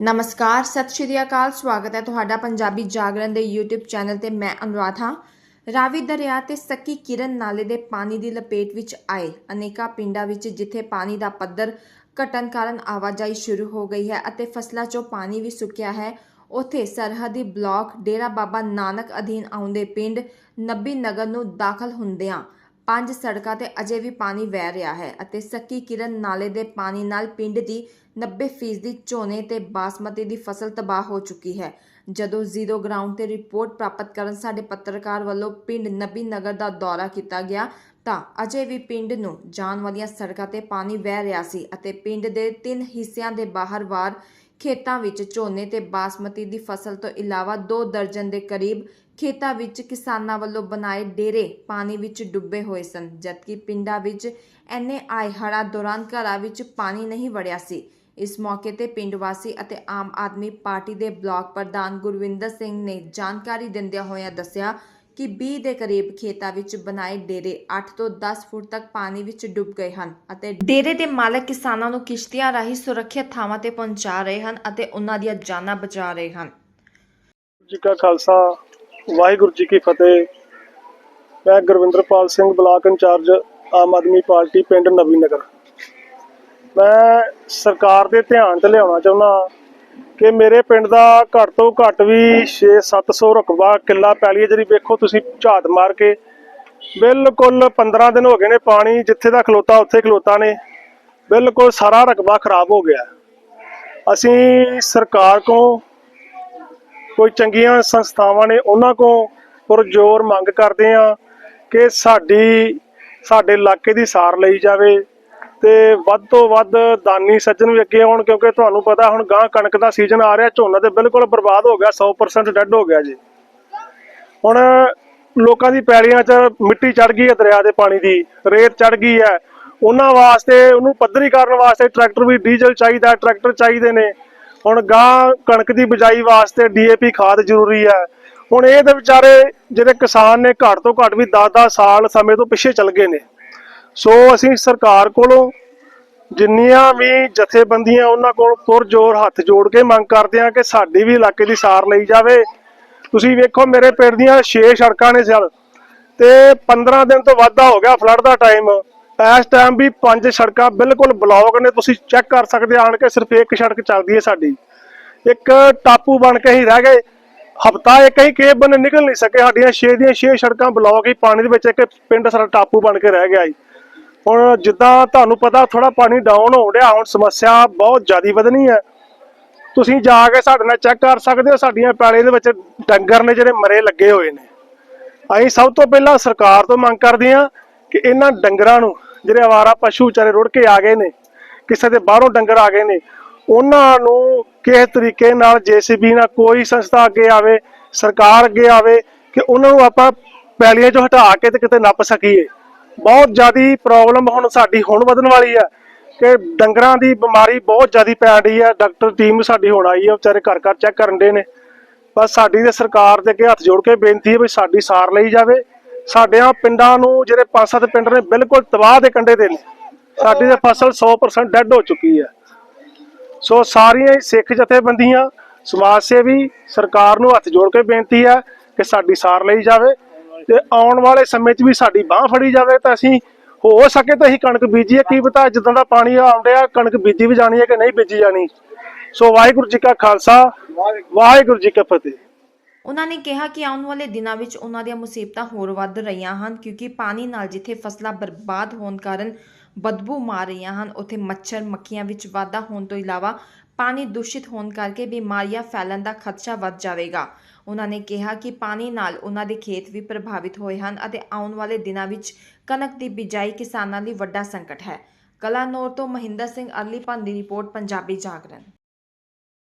ਨਮਸਕਾਰ, ਸਤਿ ਸ਼੍ਰੀ ਅਕਾਲ, ਸਵਾਗਤ ਹੈ ਤੁਹਾਡਾ ਪੰਜਾਬੀ ਜਾਗਰਣ ਦੇ YouTube ਚੈਨਲ ਤੇ ਮੈਂ ਅਨੁਰਾਧ। ਹਾਂ ਰਾਵੀ ਦਰਿਆ ਤੇ ਸੱਕੀ ਕਿਰਨ ਨਾਲੇ ਦੇ ਪਾਣੀ ਦੀ ਲਪੇਟ ਵਿੱਚ ਆਏ ਅਨੇਕਾਂ ਪਿੰਡਾਂ ਵਿੱਚ, ਜਿੱਥੇ ਪਾਣੀ ਦਾ ਪੱਧਰ ਘਟਣ ਕਾਰਨ ਆਵਾਜਾਈ ਸ਼ੁਰੂ ਹੋ ਗਈ ਹੈ ਅਤੇ ਫਸਲਾਂ 'ਚੋਂ ਪਾਣੀ ਵੀ ਸੁੱਕਿਆ ਹੈ। ਉੱਥੇ ਸਰਹੱਦੀ ਬਲਾਕ ਡੇਰਾ ਬਾਬਾ ਨਾਨਕ ਅਧੀਨ ਆਉਂਦੇ ਪਿੰਡ ਨੱਬੀ ਨਗਰ ਨੂੰ ਦਾਖਲ ਹੁੰਦਿਆਂ ਪੰਜ ਸੜਕਾਂ ਤੇ ਅਜੇ ਵੀ ਪਾਣੀ ਵਹਿ ਰਿਹਾ ਹੈ ਅਤੇ ਸੱਕੀ ਕਿਰਨ ਨਾਲੇ ਦੇ ਪਾਣੀ ਨਾਲ ਪਿੰਡ ਦੀ 90% ਝੋਨੇ ਤੇ ਬਾਸਮਤੀ ਦੀ ਫਸਲ ਤਬਾਹ ਹੋ ਚੁੱਕੀ ਹੈ। ਜਦੋਂ ਜ਼ੀਰੋ ਗਰਾਊਂਡ ਤੇ ਰਿਪੋਰਟ ਪ੍ਰਾਪਤ ਕਰਨ ਸਾਡੇ ਪੱਤਰਕਾਰ ਵੱਲੋਂ ਪਿੰਡ ਨਬੀ ਨਗਰ ਦਾ ਦੌਰਾ ਕੀਤਾ ਗਿਆ ਤਾਂ ਅਜੇ ਵੀ ਪਿੰਡ ਨੂੰ ਜਾਣ ਵਾਲੀਆਂ ਸੜਕਾਂ ਤੇ ਪਾਣੀ ਵਹਿ ਰਿਹਾ ਸੀ ਅਤੇ ਪਿੰਡ ਦੇ ਤਿੰਨ ਹਿੱਸਿਆਂ ਦੇ ਬਾਹਰ-ਬਾਹਰ ਖੇਤਾਂ ਵਿੱਚ ਝੋਨੇ ਤੇ ਬਾਸਮਤੀ ਦੀ ਫਸਲ ਤੋਂ ਇਲਾਵਾ 2 ਦਰਜਨ ਦੇ ਕਰੀਬ ਖੇਤਾਂ ਵਿੱਚ ਕਿਸਾਨਾਂ ਵੱਲੋਂ ਬਣਾਏ ਡੇਰੇ ਪਾਣੀ ਵਿੱਚ ਡੁੱਬੇ ਹੋਏ ਸਨ, ਜਦਕਿ ਪਿੰਡਾਂ ਵਿੱਚ ਐਨੇ ਆਏ ਹੜ੍ਹਾਂ ਦੌਰਾਨ ਘਰਾਂ ਵਿੱਚ ਪਾਣੀ ਨਹੀਂ ਵੜਿਆ ਸੀ। ਇਸ ਮੌਕੇ ਤੇ ਪਿੰਡ ਵਾਸੀ ਅਤੇ ਆਮ ਆਦਮੀ ਪਾਰਟੀ ਦੇ ਬਲਾਕ ਪ੍ਰਧਾਨ ਗੁਰਵਿੰਦਰ ਸਿੰਘ ਨੇ ਜਾਣਕਾਰੀ ਦਿੰਦਿਆਂ ਹੋਇਆਂ ਦੱਸਿਆ ਕਿ 20 ਦੇ ਕਰੀਬ ਖੇਤਾਂ ਵਿੱਚ ਬਣਾਏ ਡੇਰੇ 8 ਤੋਂ 10 ਫੁੱਟ ਤੱਕ ਪਾਣੀ ਵਿੱਚ ਡੁੱਬ ਗਏ ਹਨ ਅਤੇ ਡੇਰੇ ਦੇ ਮਾਲਕ ਕਿਸਾਨਾਂ ਨੂੰ ਕਿਸ਼ਤੀਆਂ ਰਾਹੀਂ ਸੁਰੱਖਿਅਤ ਥਾਵਾਂ ਤੇ ਪਹੁੰਚਾ ਰਹੇ ਹਨ ਅਤੇ ਉਹਨਾਂ ਦੀਆਂ ਜਾਨਾਂ ਬਚਾ ਰਹੇ ਹਨ। ਜੀ ਕਾ ਖਾਲਸਾ, ਵਾਹਿਗੁਰੂ ਜੀ ਕੀ ਫਤਿਹ। ਮੈਂ Gurvinderpal Singh block incharge Aam Aadmi party ਪਿੰਡ ਨਵੀਂ ਨਗਰ। ਮੈਂ ਸਰਕਾਰ ਦੇ ਧਿਆਨ 'ਚ ਲਿਆਉਣਾ ਚਾਹੁੰਦਾ ਕਿ ਮੇਰੇ ਪਿੰਡ ਦਾ ਘੱਟ ਤੋਂ ਘੱਟ ਵੀ 6-700 ਰਕਬਾ ਕਿੱਲਾ ਪੈਲੀ ਹੈ ਜਿਹੜੀ ਵੇਖੋ ਤੁਸੀਂ ਝਾਤ ਮਾਰ ਕੇ। ਬਿਲਕੁਲ 15 ਦਿਨ ਹੋ ਗਏ ਨੇ ਪਾਣੀ ਜਿੱਥੇ ਦਾ ਖਲੋਤਾ, ਉੱਥੇ ਖਲੋਤਾ ਨੇ। ਬਿਲਕੁਲ ਸਾਰਾ ਰਕਬਾ ਖਰਾਬ ਹੋ ਗਿਆ। ਅਸੀਂ ਸਰਕਾਰ ਕੋਲ ਕੋਈ ਚੰਗੀਆਂ ਸੰਸਥਾਵਾਂ ਨੇ, ਉਹਨਾਂ ਕੋਲ ਪੁਰਜੋਰ ਮੰਗ ਕਰਦੇ ਆ ਕਿ ਸਾਡੀ, ਸਾਡੇ ਇਲਾਕੇ ਦੀ ਸਾਰ ਲਈ ਜਾਵੇ। ਤੇ ਵੱਧ ਤੋਂ ਵੱਧ ਦਾਨੀ ਸੱਜਣ ਵੀ ਅੱਗੇ ਆਉਣ, ਕਿਉਂਕਿ ਤੁਹਾਨੂੰ ਪਤਾ ਹੁਣ ਗਾਂ ਕਣਕ ਦਾ ਸੀਜ਼ਨ ਆ ਰਿਹਾ, ਝੋਨਾ ਤੇ ਬਿਲਕੁਲ ਬਰਬਾਦ ਹੋ ਗਿਆ 100% ਡੈੱਡ ਹੋ ਗਿਆ ਜੀ। ਹੁਣ ਲੋਕਾਂ ਦੀ ਪੈਲੀਆਂ 'ਚ ਮਿੱਟੀ ਚੜ ਗਈ ਹੈ ਦਰਿਆ ਦੇ ਪਾਣੀ ਦੀ, ਰੇਤ ਚੜ ਗਈ ਹੈ। ਉਹਨਾਂ ਵਾਸਤੇ, ਉਹਨੂੰ ਪੱਧਰੀ ਕਰਨ ਵਾਸਤੇ ਟਰੈਕਟਰ ਵੀ ਡੀਜ਼ਲ ਚਾਹੀਦਾ ਟਰੈਕਟਰ ਚਾਹੀਦੇ ਨੇ। ਹੁਣ ਗਾਂ ਕਣਕ ਦੀ ਬਿਜਾਈ ਵਾਸਤੇ ਡੀਏਪੀ ਖਾਦ ਜ਼ਰੂਰੀ ਹੈ। ਹੁਣ ਇਹ ਤੇ ਵਿਚਾਰੇ, ਜਿਹੜੇ ਕਿਸਾਨ ਨੇ, ਘੱਟ ਤੋਂ ਘੱਟ ਵੀ 10-10 ਸਾਲ ਸਮੇਂ ਤੋਂ ਪਿੱਛੇ ਚੱਲ ਗਏ ਨੇ। ਸੋ ਅਸੀਂ ਸਰਕਾਰ ਕੋਲੋਂ ਜਿੰਨੀਆਂ ਵੀ ਜਥੇਬੰਦੀਆਂ ਉਹਨਾਂ ਕੋਲ ਪੁਰਜੋਰ ਹੱਥ ਜੋੜ ਕੇ ਮੰਗ ਕਰਦੇ ਆ ਕਿ ਸਾਡੀ ਵੀ ਇਲਾਕੇ ਦੀ ਸਾਰ ਲਈ ਜਾਵੇ। ਤੁਸੀਂ ਵੇਖੋ ਮੇਰੇ ਪਿੰਡ ਦੀਆਂ 6 ਸੜਕਾਂ ਨੇ ਸਰ, ਤੇ 15 ਦਿਨ ਤੋਂ ਵਾਧਾ ਹੋ ਗਿਆ ਫਲੱਡ ਦਾ ਟਾਈਮ ਇਸ ਟਾਈਮ ਵੀ ਪੰਜ ਸੜਕਾਂ ਬਿਲਕੁਲ ਬਲੌਕ ਨੇ, ਤੁਸੀਂ ਚੈੱਕ ਕਰ ਸਕਦੇ ਆਣ ਕੇ ਸਿਰਫ ਇੱਕ ਸੜਕ ਚੱਲਦੀ ਹੈ ਸਾਡੀ। ਇੱਕ ਟਾਪੂ ਬਣ ਕੇ ਹੀ ਰਹਿ ਗਏ। ਹਫਤਾ ਇੱਕ ਹੀ ਕੇਬ ਬਣ ਨਿਕਲ ਨਹੀਂ ਸਕੇ, ਸਾਡੀਆਂ 6 ਦੀਆਂ 6 ਸੜਕਾਂ ਬਲੌਕ ਹੀ, ਪਾਣੀ ਦੇ ਵਿੱਚ ਇੱਕ ਪਿੰਡ ਸਾਡਾ ਟਾਪੂ ਬਣ ਕੇ ਰਹਿ ਗਿਆ ਜੀ। ਹੁਣ ਜਿੱਦਾਂ ਤੁਹਾਨੂੰ ਪਤਾ ਥੋੜਾ ਪਾਣੀ ਡਾਊਨ ਹੋ ਰਿਹਾ ਹੁਣ ਸਮੱਸਿਆ ਬਹੁਤ ਜ਼ਿਆਦਾ ਵਧਣੀ ਹੈ। ਤੁਸੀਂ ਜਾ ਕੇ ਸਾਡੇ ਨਾਲ ਚੈੱਕ ਕਰ ਸਕਦੇ ਹੋ, ਸਾਡੀਆਂ ਪੈਲੇ ਦੇ ਵਿੱਚ ਡੰਗਰ ਨੇ ਜਿਹੜੇ ਮਰੇ ਲੱਗੇ ਹੋਏ ਨੇ। ਅਸੀਂ ਸਭ ਤੋਂ ਪਹਿਲਾਂ ਸਰਕਾਰ ਤੋਂ ਮੰਗ ਕਰਦੇ ਹਾਂ ਕਿ ਇਹਨਾਂ ਡੰਗਰਾਂ ਨੂੰ, ਜਿਹੜੇ ਆਵਾਰਾ ਪਸ਼ੂ ਵਿਚਾਰੇ ਰੁੜ ਕੇ ਆ ਗਏ ਨੇ, ਕਿਸੇ ਦੇ ਬਾਹਰੋਂ ਡੰਗਰ ਆ ਗਏ ਨੇ, ਉਹਨਾਂ ਨੂੰ ਕਿਸ ਤਰੀਕੇ ਨਾਲ ਜੀਸੀਬੀ ਨਾਲ ਕੋਈ ਸੰਸਥਾ ਅੱਗੇ ਆਵੇ, ਸਰਕਾਰ ਅੱਗੇ ਆਵੇ, ਕਿ ਉਹਨਾਂ ਨੂੰ ਆਪਾਂ ਪੈਲੀਆਂ ਚੋਂ ਹਟਾ ਕੇ ਤੇ ਕਿਤੇ ਨੱਪ ਸਕੀਏ। ਬਹੁਤ ਜ਼ਿਆਦੀ ਪ੍ਰੋਬਲਮ ਹੁਣ ਸਾਡੀ ਹੁਣ ਵਧਣ ਵਾਲੀ ਹੈ ਕਿ ਡੰਗਰਾਂ ਦੀ ਬਿਮਾਰੀ ਬਹੁਤ ਜ਼ਿਆਦੀ ਪੈ ਰਹੀ ਹੈ। ਡਾਕਟਰ ਟੀਮ ਸਾਡੀ ਹੁਣ ਆਈ ਹੈ, ਵਿਚਾਰੇ ਘਰ ਘਰ ਚੈੱਕ ਕਰਨ ਦੇ ਨੇ। ਬਸ ਸਾਡੀ ਤੇ ਸਰਕਾਰ ਦੇ ਅੱਗੇ ਹੱਥ ਜੋੜ ਕੇ ਬੇਨਤੀ ਹੈ ਵੀ ਸਾਡੀ ਸਾਰ ਲਈ ਜਾਵੇ। ਸਾਡਿਆਂ ਪਿੰਡਾਂ ਨੂੰ ਜਿਹੜੇ ਪੰਜ ਸੱਤ ਪਿੰਡ ਨੇ ਬਿਲਕੁਲ ਤਬਾਹ ਦੇ ਕੰਢੇ ਤੇ ਨੇ। ਸਾਡੀ ਤੇ ਫਸਲ 100% ਡੈੱਡ ਹੋ ਚੁੱਕੀ ਹੈ। ਸੋ ਸਾਰੀਆਂ ਸਿੱਖ ਜਥੇਬੰਦੀਆਂ, ਸਮਾਜ ਸੇਵੀ ਸਰਕਾਰ ਨੂੰ ਹੱਥ ਜੋੜ ਕੇ ਬੇਨਤੀ ਹੈ ਕਿ ਸਾਡੀ ਸਾਰ ਲਈ ਜਾਵੇ। ਤੇ ਆਉਣ ਵਾਲੇ ਸਮੇਂ 'ਚ ਵੀ ਸਾਡੀ ਬਾਹ ਫੜੀ ਜਾਵੇ ਤਾਂ ਅਸੀਂ ਹੋ ਸਕੇ ਤਾਂ ਅਸੀਂ ਕਣਕ ਬੀਜੀਏ। ਕੀ ਪਤਾ ਜਿੱਦਾਂ ਦਾ ਪਾਣੀ ਆਉਣ ਕਣਕ ਬੀਜੀ ਵੀ ਜਾਣੀ ਹੈ ਕਿ ਨਹੀਂ ਬੀਜੀ ਜਾਣੀ। ਸੋ ਵਾਹਿਗੁਰੂ ਜੀ ਕਾ ਖਾਲਸਾ, ਵਾਹਿਗੁਰੂ ਜੀ ਕੀ ਫਤਿਹ। ਉਹਨਾਂ ਨੇ ਕਿਹਾ ਕਿ ਆਉਣ ਵਾਲੇ ਦਿਨਾਂ ਵਿੱਚ ਉਹਨਾਂ ਦੀਆਂ ਮੁਸੀਬਤਾਂ ਹੋਰ ਵੱਧ ਰਹੀਆਂ ਹਨ ਕਿਉਂਕਿ ਪਾਣੀ ਨਾਲ ਜਿੱਥੇ ਫਸਲਾਂ ਬਰਬਾਦ ਹੋਣ ਕਾਰਨ ਬਦਬੂ ਮਾਰ ਰਹੀਆਂ ਹਨ। ਉੱਥੇ ਮੱਛਰ ਮੱਖੀਆਂ ਵਿੱਚ ਵਾਧਾ ਹੋਣ ਤੋਂ ਇਲਾਵਾ ਪਾਣੀ ਦੂਸ਼ਿਤ ਹੋਣ ਕਰਕੇ ਬਿਮਾਰੀਆਂ ਫੈਲਣ ਦਾ ਖਦਸ਼ਾ ਵੱਧ ਜਾਵੇਗਾ। ਉਹਨਾਂ ਨੇ ਕਿਹਾ ਕਿ ਪਾਣੀ ਨਾਲ ਉਹਨਾਂ ਦੇ ਖੇਤ ਵੀ ਪ੍ਰਭਾਵਿਤ ਹੋਏ ਹਨ ਅਤੇ ਆਉਣ ਵਾਲੇ ਦਿਨਾਂ ਵਿੱਚ ਕਣਕ ਦੀ ਬਿਜਾਈ ਕਿਸਾਨਾਂ ਲਈ ਵੱਡਾ ਸੰਕਟ ਹੈ। ਕਲਾਨੌਰ ਤੋਂ ਮਹਿੰਦਰ ਸਿੰਘ ਅਰਲੀਪਨ ਦੀ ਰਿਪੋਰਟ, ਪੰਜਾਬੀ ਜਾਗਰਣ।